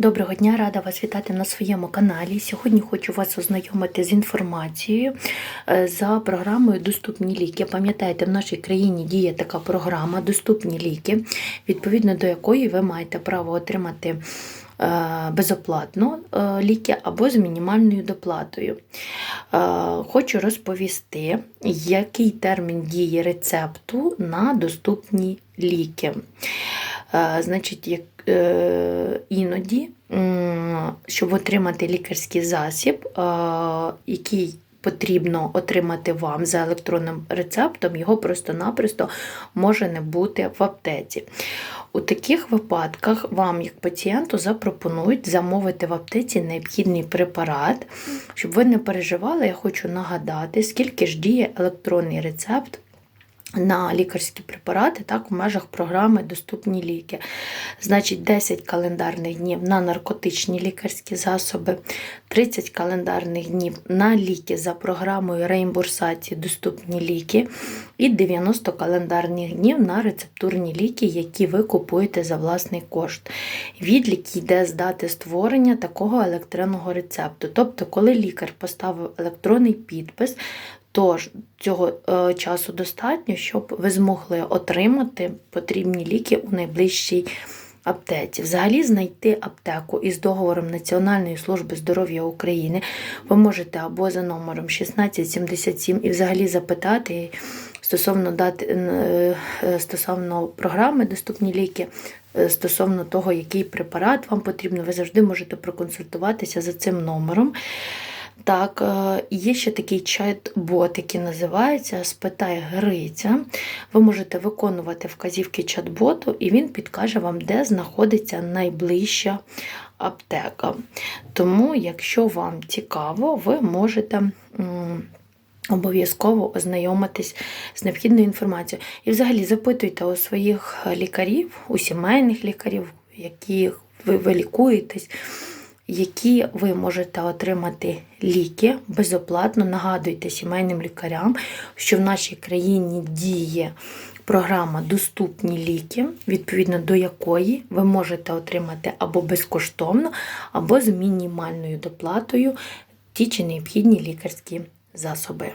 Доброго дня, рада вас вітати на своєму каналі. Сьогодні хочу вас ознайомити з інформацією е, за програмою Доступні ліки. Пам'ятаєте, в нашій країні діє така програма Доступні ліки, відповідно до якої ви маєте право отримати е, безоплатно е, ліки або з мінімальною доплатою. Хочу розповісти, який термін дії рецепту на доступні ліки. Е, Значить, як е, іноді, щоб отримати лікарський засіб, е, який потрібно отримати вам за електронним рецептом, його просто-напросто може не бути в аптеці. У таких випадках вам, як пацієнту, запропонують замовити в аптеці необхідний препарат. Щоб ви не переживали, я хочу нагадати, скільки ж діє електронний рецепт на лікарські препарати, так, в межах програми Доступні ліки. Значить, 10 календарних днів на наркотичні лікарські засоби, 30 календарних днів на ліки за програмою реімбурсації Доступні ліки і 90 календарних днів на рецептурні ліки, які ви купуєте за власний кошт. Відлік йде з дати створення такого електронного рецепту. Тобто, коли лікар поставив електронний підпис, Тож цього е, часу достатньо, щоб ви змогли отримати потрібні ліки у найближчій аптеці. Взагалі знайти аптеку із договором Національної служби здоров'я України ви можете або за номером 1677 і взагалі запитати стосовно дати е, е, стосовно програми Доступні ліки. Стосовно того, який препарат вам потрібно, ви завжди можете проконсультуватися за цим номером. Так, е, є ще такий чат-бот, який називається Спитай Гриця. Ви можете виконувати вказівки чат-боту, і він підкаже вам, де знаходиться найближча аптека. Тому, якщо вам цікаво, ви можете. Обов'язково ознайомитись з необхідною інформацією. І взагалі запитуйте у своїх лікарів, у сімейних лікарів, яких ви, ви лікуєтесь, які ви можете отримати ліки безоплатно. Нагадуйте сімейним лікарям, що в нашій країні діє програма Доступні ліки, відповідно до якої ви можете отримати або безкоштовно, або з мінімальною доплатою ті чи необхідні лікарські засоби.